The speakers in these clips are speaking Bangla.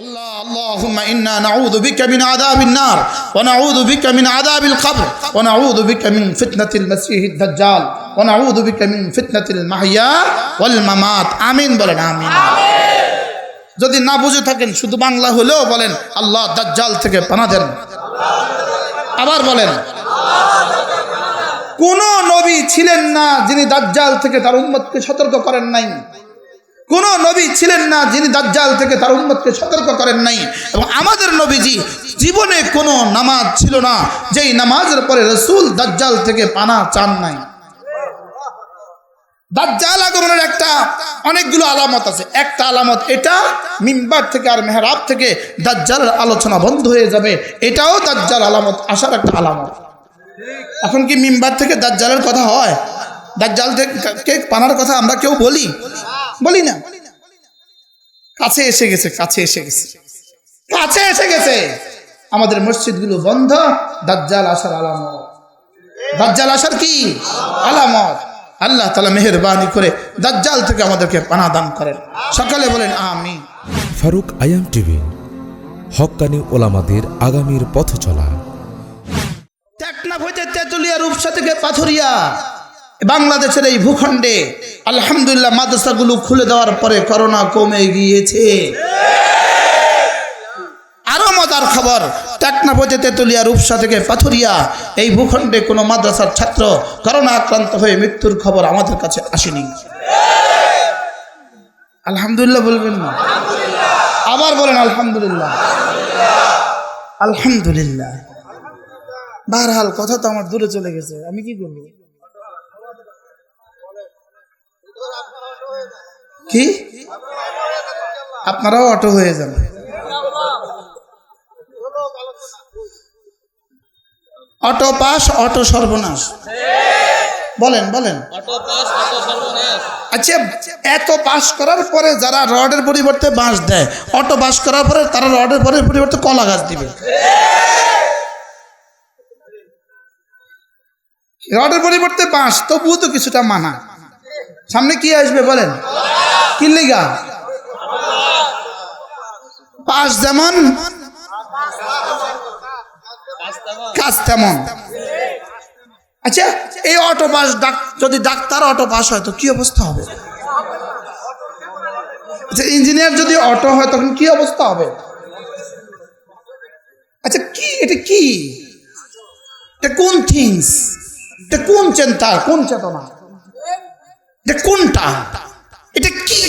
الله اللهم إنا نعوذ بك من عذاب النار ونعوذ بك من عذاب القبر ونعوذ بك من فتنة المسيح الدجال ونعوذ بك من فتنة المحيا والممات آمين বলেন আমিন যদি না বুঝে থাকেন শুধু বাংলা হলেও বলেন আল্লাহ দাজ্জাল থেকে পানা দেন আবার বলেন কোন নবী ছিলেন না যিনি দাজ্জাল থেকে তার উম্মতকে সতর্ক করেন নাই কোন নবী ছিলেন না যিনি দাজ্জাল থেকে তার উম্মতকে সতর্ক করেন নাই। এবং আমাদের নবীজি জীবনে কোনো নামাজ ছিল না, যেই নামাজের পরে রসুল দাজ্জাল থেকে পানা চান নাই। দাজ্জাল আগমনের একটা অনেকগুলো আলামত আছে। একটা আলামত এটা, মিম্বার থেকে আর মেহরাব থেকে দাজ্জালের আলোচনা বন্ধ হয়ে যাবে। এটাও দাজ্জাল আলামত, আসার একটা আলামত। এখন কি মিম্বার থেকে দাজ্জালের কথা হয়? দাজ্জাল থেকে পানার কথা আমরা কেউ বলি? বলি না। কাছে এসে গেছে কাছে এসে গেছে। কাছে এসে গেছে। আমাদের মসজিদগুলো বন্ধ। দাজ্জাল আসার আলামত। দাজ্জাল আসার কি? আলামত। আল্লাহ তালা মেহরবানি করে দাজ্জাল থেকে আমাদেরকে পানা দান করেন। সকালে বলেন আমি ফারুক আয়াম টিভি হক্কানি ওলামাদের আগামীর পথ চলা টেকনাফ হইতে তেঁতুলিয়া রূপসা থেকে পাথরিয়া। বাংলাদেশের এই ভূখণ্ডে আলহামদুলিল্লাহ মাদ্রাসাগুলো খুলে দেওয়ার পরে করোনা কমে গিয়েছে। আরও মজার খবর টেকনাফ হইতে তেঁতুলিয়া রূপসা থেকে পাথরিয়া, এই ভূখণ্ডে কোনো মাদ্রাসার ছাত্র করোনা আক্রান্ত হয়ে মৃত্যুর খবর আমাদের কাছে আসেনি। আলহামদুলিল্লাহ বলবেন না? আবার বলেন আলহামদুলিল্লাহ। আলহামদুলিল্লাহ। বারহাল, কথা তো আমার দূরে চলে গেছে। আমি কি করব? কি? আপনারাও অটো হয়ে যান। অটো পাস অটো সর্বনাশ। বলেন বলেন। আচ্ছা এত পাস করার পরে যারা রডের পরিবর্তে বাঁশ দেয় অটো পাস করার পরে তারা রডের পরে পরিবর্তে কলা গাছ দিবে। রডের পরিবর্তে বাঁশ তবুও তো কিছুটা মানা সামনে কি আসবে বলেন? কি লিগা? পাশ যেমন, কাজ তেমন। আচ্ছা এই অটো পাস যদি ডাক্তার অটো পাস হয়, তো কি অবস্থা হবে? আচ্ছা ইঞ্জিনিয়ার যদি অটো হয়, তখন কি অবস্থা হবে? আচ্ছা কি, এটা কি? এটা কোন থিংস? এটা কোন চিন্তা? কোন চেতনা? এটা কোনটা? এটা কি?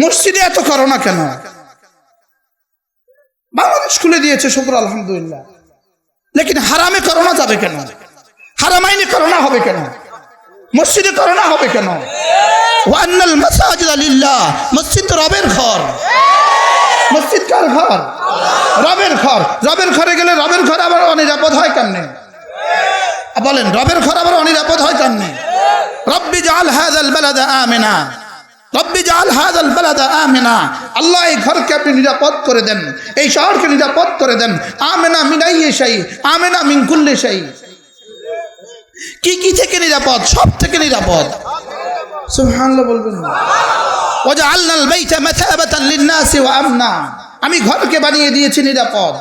মসজিদে এত করো না কেন? বাংলাদেশ খুলে দিয়েছে শুক্র আলহামদুলিল্লাহ। লেকিন হারামে করোনা যাবে কেন? হারামাইনে করোনা হবে কেন? মসজিদে করোনা হবে কেন? ওয়ান্নাল মাসাজিদ আলিল্লাহ মসজিদ তো রবের ঘর। মসজিদ কার ঘর? রবের ঘর। রবের ঘরে গেলে রবের ঘর আবার অনিরাপদ হয় কেমনে? বলেন, রবের ঘর আবার অনিরাপদ হয় কেমনে? রব্বি জাল হাযাল বালাদা আমিনা। রব্বি জাল হাযাল বালাদা আমিনা। আল্লাহ এই ঘরকে আপনি নিরাপদ করে দেন। এই শহরকে নিরাপদ করে দেন। আমেনা মিনাইয়ে শাই, আমেনা মিন কুল্লি শাই। কি কি থেকে নিরাপদ? সব থেকে নিরাপদ। সুবহানাল্লাহ বলবেন না। ওয়াজআলনাল বাইতা মাথাবাতান লিন-নাসি আমি ঘরকে বানিয়ে দিয়েছি নিরাপদ।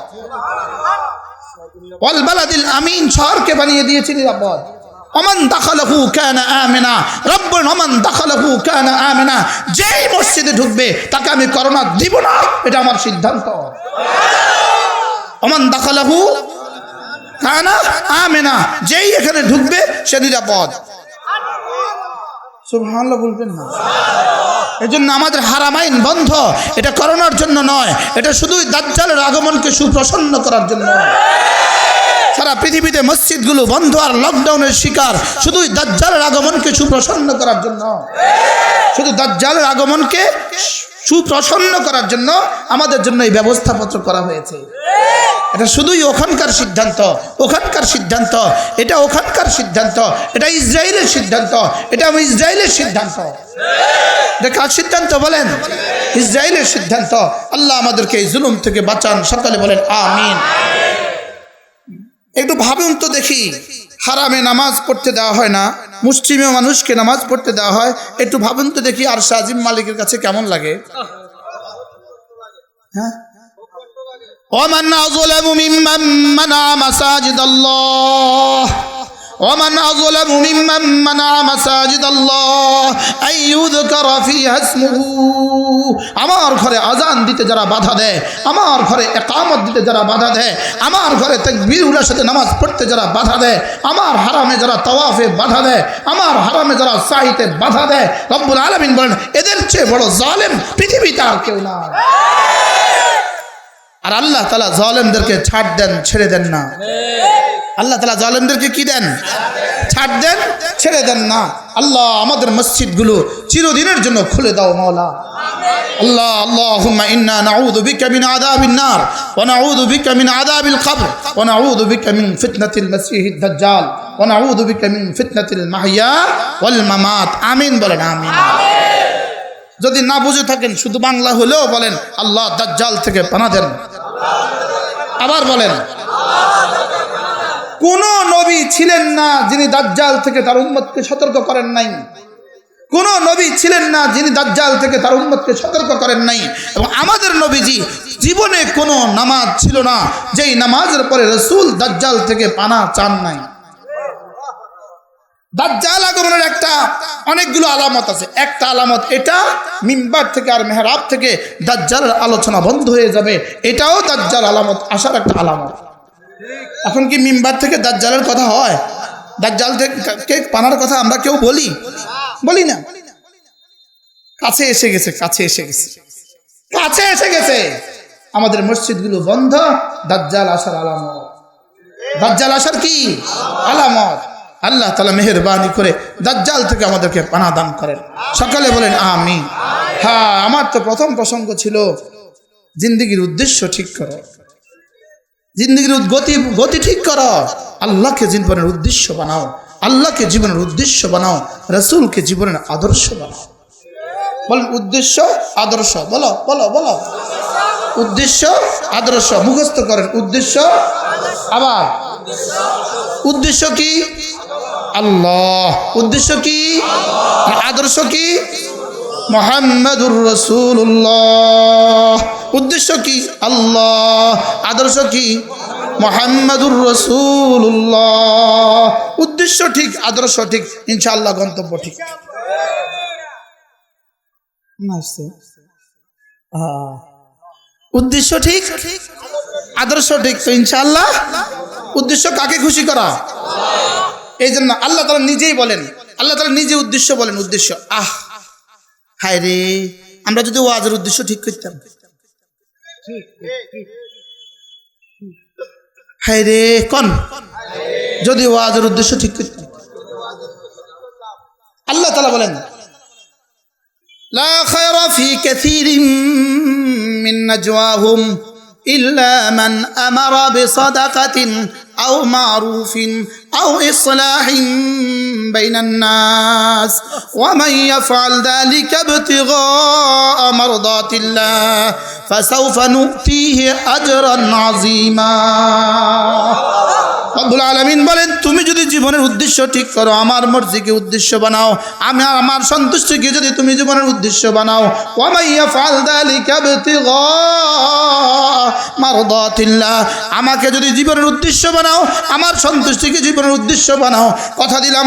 ওয়াল বালাদিল আমিন শহরকে বানিয়ে দিয়েছি নিরাপদ। অমান দাখালাহু কানা আমিনা, রব্বুন অমান দাখালাহু কানা আমিনা। যেই মসজিদে ঢুকবে, তাকে আমি করোনা দিব না, এটা আমার সিদ্ধান্ত। অমান দাখালাহু কানা আমিনা, যেই এখানে ঢুকবে, সে নিরাপদ। সুবহানাল্লাহ বলবেন না। আমাদের হারামাইন বন্ধ। এটা করোনার জন্য নয়, এটা শুধুই দাজ্জালের আগমনকে সুপ্রসন্ন করার জন্য সারা পৃথিবীতে মসজিদগুলো বন্ধ আর লকডাউনের শিকার শুধুই দাজ্জালের আগমনকে সুপ্রসন্ন করার জন্য। শুধু দাজ্জালের আগমনকে সুপ্রসন্ন করার জন্য আমাদের জন্য এই ব্যবস্থাপত্র করা হয়েছে। এটা শুধুই ওখানকার সিদ্ধান্ত ওখানকার সিদ্ধান্ত, এটা ওখানকার সিদ্ধান্ত, এটা ইসরায়েলের সিদ্ধান্ত, এটা আমি ইসরায়েলের সিদ্ধান্ত। এটা কার সিদ্ধান্ত বলেন? ইসরায়েলের সিদ্ধান্ত। আল্লাহ আমাদেরকে এই জুলুম থেকে বাঁচান। সকালে বলেন, আমিন। একটু ভাবুন তো দেখি হারামে নামাজ পড়তে দেওয়া হয় না মুসলিমীয় মানুষকে নামাজ পড়তে দেওয়া হয় একটু ভাবুন তো দেখি আর শাহিম মালিকের কাছে কেমন লাগে হ্যাঁ ومن أظلم ممن منع مساجد الله ومن أظلم ممن منع مساجد الله أن يذكر فيها اسمه আমার ঘরে আজান দিতে যারা বাধা দেয় আমার ঘরে একামত দিতে যারা বাধা দেয় আমার ঘরে তাকবীরুল্লাহর সাথে নামাজ পড়তে যারা বাধা দেয় আমার হারামে যারা তাওয়াফে বাধা দেয় আমার হারামে যারা সাহিতে বাধা দেয় রব্বুল আলামিন বলেন এদের চেয়ে বড় জালেম পৃথিবীতে আর কেউ না আর আল্লাহ তালা জলেমদেরকে ছাড় দেন ছেড়ে দেন না আল্লাহ তালা জলেমদেরকে কি দেন ছাড় দেন ছেড়ে দেন না আল্লাহ আমাদের মসজিদগুলো চিরদিনের জন্য খুলে দাও মাওলা আল্লাহ اللهم إنا نعوذ بك من عذاب النار ونعوذ بك من عذاب القبر ونعوذ بك من فتنة المسيح الدجال ونعوذ بك من فتنة المحيا والممات آمين বলেন আমিন যদি না বুঝে থাকেন শুধু বাংলা হলেও বলেন আল্লাহ দাজ্জাল থেকে পানা দেন আবার বলেন কোন নবী ছিলেন না যিনি দাজ্জাল থেকে তার উম্মতকে সতর্ক করেন নাই। কোন নবী ছিলেন না যিনি দাজ্জাল থেকে তার উম্মতকে সতর্ক করেন নাই। এবং আমাদের নবীজি জীবনে কোনো নামাজ ছিল না, যেই নামাজের পরে রসুল দাজ্জাল থেকে পানা চান নাই। দাজ্জাল আগমনের একটা অনেকগুলো আলামত আছে। একটা আলামত এটা, মিম্বার থেকে আর মেহরাব থেকে দাজ্জালের আলোচনা বন্ধ হয়ে যাবে। এটাও দাজ্জাল আলামত, আসার একটা আলামত। এখন কি মিম্বার থেকে দাজ্জালের কথা হয়? দাজ্জাল থেকে পানার কথা আমরা কেউ বলি? বলি না। কাছে এসে গেছে, কাছে এসে গেছে। কাছে এসে গেছে। আমাদের মসজিদগুলো বন্ধ, দাজ্জাল আসার আলামত। দাজ্জাল আসার কি? আলামত। আল্লাহ তালা মেহরবানি করে দাজ্জাল থেকে আমাদেরকে পানা দান করেন। সকালে বলেন আমি হ্যাঁ আমার তো প্রথম প্রসঙ্গ ছিল, জিন্দগির উদ্দেশ্য ঠিক করো। জিন্দগির গতি গতি ঠিক করো। আল্লাহকে জীবনের উদ্দেশ্য বানাও। আল্লাহকে জীবনের উদ্দেশ্য বানাও। রসুলকে জীবনের আদর্শ বানাও। বলেন, উদ্দেশ্য, আদর্শ। বলো বলো বলো। উদ্দেশ্য, আদর্শ। মুখস্থ করেন, উদ্দেশ্য, আবার। উদ্দেশ্য কি? আল্লাহ। উদ্দেশ্য কি? আদর্শ কি? মোহাম্মদুর রসুল্লাহ উদ্দেশ্য কি? আল্লাহ। আদর্শ কি? মোহাম্মদুর রসুল্লাহ উদ্দেশ্য ঠিক, আদর্শ ঠিক, ইনশাআল্লাহ গন্তব্য ঠিক। উদ্দেশ্য ঠিক, আদর্শ ঠিক, তো ইনশাআল্লাহ উদ্দেশ্য কাকে খুশি করা? এই জন্য আল্লাহ তালা নিজেই বলেন, আল্লাহ তালা নিজে উদ্দেশ্য বলেন, উদ্দেশ্য, আহ হায় রে আমরা যদি ওয়াজের উদ্দেশ্য ঠিক করতাম। হাই রে কন যদি ওয়াজের উদ্দেশ্য ঠিক করতে আল্লাহ তালা বলেন লা খায়রা ফি কাসীরিম মিন নাজওয়াহুম إلا من أمر بصدقة أو معروف أو إصلاح بين الناس ومن يفعل ذلك ابتغاء مرضات الله فسوف نؤتيه أجرا عظيما. রব্বুল আলমিন বলেন, তুমি যদি জীবনের উদ্দেশ্য ঠিক করো, আমার মর্জিকে উদ্দেশ্য বানাও। আমি আমার সন্তুষ্টিকে যদি তুমি জীবনের উদ্দেশ্য বানাও আমাকে যদি জীবনের উদ্দেশ্য বানাও, আমার সন্তুষ্টিকে জীবনের উদ্দেশ্য বানাও। কথা দিলাম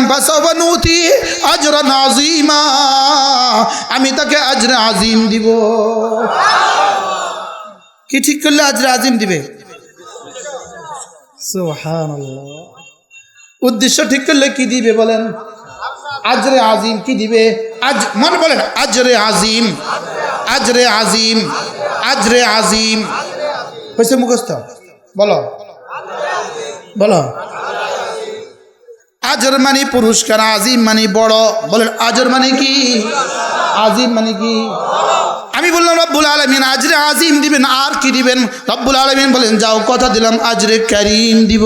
আমি তাকে আজরে আজিম দিব। কি ঠিক করলে আজরে আজিম দিবে? উদ্দেশ্য ঠিক করলে কি দিবে বলেন? আজরে আজিম কি দিবে? আজ মনে বলেন আজরে আজিম। আজরে আজিম। আজরে আজিম। হয়েছে মুখস্থ? বলো। বলো। আজর মানে পুরস্কার আজিম মানে বড়। বলেন, আজর মানে কি? আজিম মানে কি? আমি বললাম, রব্বুল আলমিন, আজরে আজিম দিবেন, আর কি দিবেন? রব্বুল আলমিন বলেন, যাও কথা দিলাম, আজরে করিম দিব।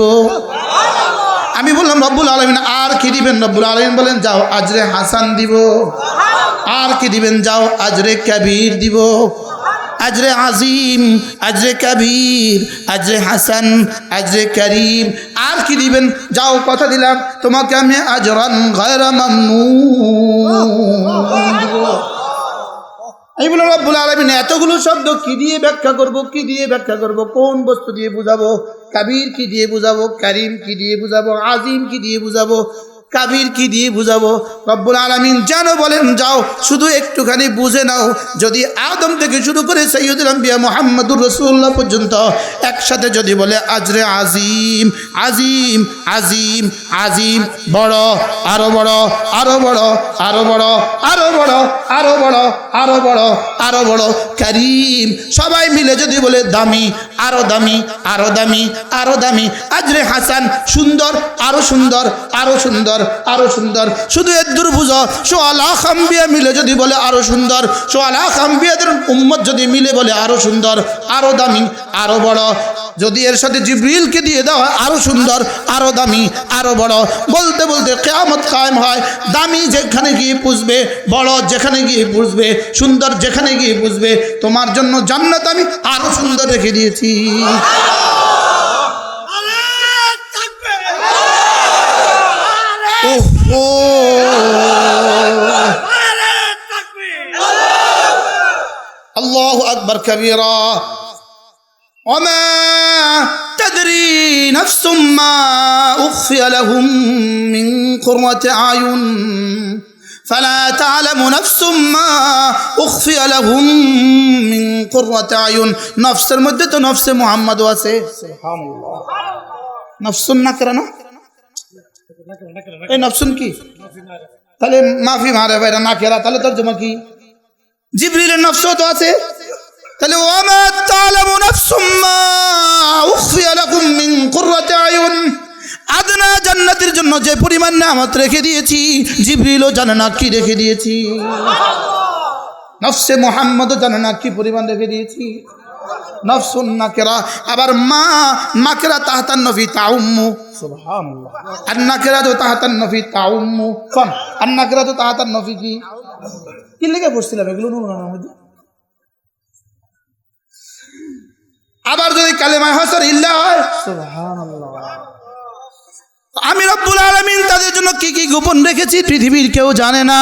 আমি বললাম, রব্বুল আলমিন, আর কি দিবেন? রব্বুল আলমিন বলেন, যাও আজরে হাসান দিব। আর কি দিবেন? যাও আজরে কবির দিব। আজরে আজিম, আজরে কবির, আজরে হাসান, আজরে করিম। আর কি দিবেন? যাও কথা দিলাম, তোমাকে আমি আজরান গায়রা মামনুন। দিব আমি বললাম, রব্বুল আলমিন, এতগুলো শব্দ কি দিয়ে ব্যাখ্যা করব? কি দিয়ে ব্যাখ্যা করব? কোন বস্তু দিয়ে বুঝাবো? কাবির কি দিয়ে বুঝাবো? কারিম কি দিয়ে বুঝাবো? আজিম কি দিয়ে বুঝাবো? কাবির কি দিয়ে বুঝাবো? রব্বুল আলমিন যেন বলেন, যাও, শুধু একটুখানি বুঝে নাও। যদি আদম থেকে শুরু করে সৈয়দুল আম্বিয়া মোহাম্মদুর রসুল্লাহ পর্যন্ত একসাথে যদি বলে, আজরে আজিম আজিম আজিম আজিম, বড়, আরও বড় আরও বড় আরও বড় আরও বড় আরও বড় আরও বড় আরও বড়, করিম। সবাই মিলে যদি বলে, দামি, আরও দামি আরও দামি আরও দামি, আজরে হাসান, সুন্দর, আরও সুন্দর আরও সুন্দর। আরও সুন্দর। শুধু এদুর বুঝো সোয়ালা খাম্বিয়া মিলে যদি বলে আরও সুন্দর, সোয়ালা খাম্বিয়াদের উম্মত যদি মিলে বলে আরও সুন্দর, আরও দামি, আরও বড়। যদি এর সাথে জিব্রিলকে দিয়ে দেওয়া হয় আরও সুন্দর, আরও দামি, আরও বড়। বলতে বলতে কেয়ামত কায়েম হয়। দামি যেখানে গিয়ে পুষবে, বড় যেখানে গিয়ে পুষবে, সুন্দর যেখানে গিয়ে পুষবে, তোমার জন্য জান্নাত আমি আরও সুন্দর রেখে দিয়েছি। ওহ, ও الله أكبر كبيرا وما تدري نفس ما أخفي لهم من قرة أعين فلا تعلم نفس ما أخفي لهم من قرة أعين نفس المدة نفس محمد واسه سبحان الله نفس النكرة না এই নফসুন কি? তাহলে মাফি মারে ভাইরা, না কেরা তাহলে তর্জমা কি? জিবরিলের নফসও তো আছে। তাহলে ওমা তালামু নাফসুম মা উখফিয়া লাকুম মিন কুররাতি আয়ুন। আদনা জান্নাতের জন্য যে পরিমাণ নামত রেখে দিয়েছি, জিবরিলও জানে না কি রেখে দিয়েছি। নফসে মোহাম্মদও জানে না কি পরিমাণ রেখে দিয়েছি। নফসুন নাকেরা। আবার মা নাকেরা তাহাতান নফি তাউম্মু। সুবহানাল্লাহ। আর নাকেরা তো তাহাতান নফি তাউম্মু। কোন আর নাকেরা তো তাহাতান নফি কি? কি লেগে পড়ছিলাম এগুলো নুন মধ্যে আবার যদি কালেমায় হসর ইল্লা হয়। সুবহানাল্লাহ। আমি রব্বুল আলামিন তাদের জন্য কি কি গোপন রেখেছি পৃথিবীর কেউ জানে না।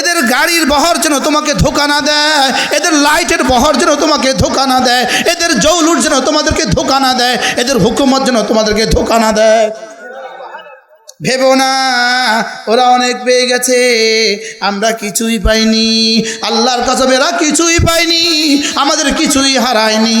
এদের গাড়ির বহর যেন তোমাকে ধোকা না দেয়, এদের লাইটের বহর যেন তোমাকে ধোকা না দেয়, এদের জৌলুর যেন তোমাদেরকে ধোকা না দেয়, এদের হুকুমত যেন তোমাদেরকে ধোকা না দেয়। ভেবো না, ওরা অনেক পেয়ে গেছে, আমরা কিছুই পাইনি, আল্লাহর কাছে এরা কিছুই পাইনি, আমাদের কিছুই হারায়নি।